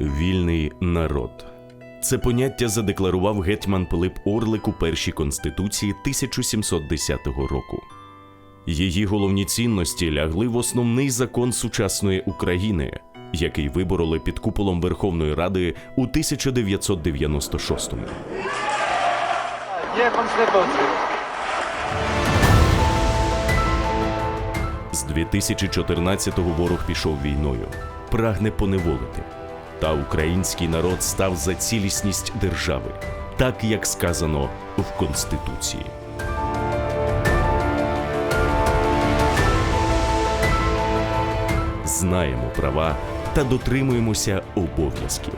Вільний народ. Це поняття задекларував гетьман Пилип Орлик у першій конституції 1710 року. Її головні цінності лягли в основний закон сучасної України, який вибороли під куполом Верховної Ради у 1996-му. Є конституція. З 2014-го ворог пішов війною, прагне поневолити. Та український народ став за цілісність держави, так як сказано в Конституції. Знаємо права та дотримуємося обов'язків.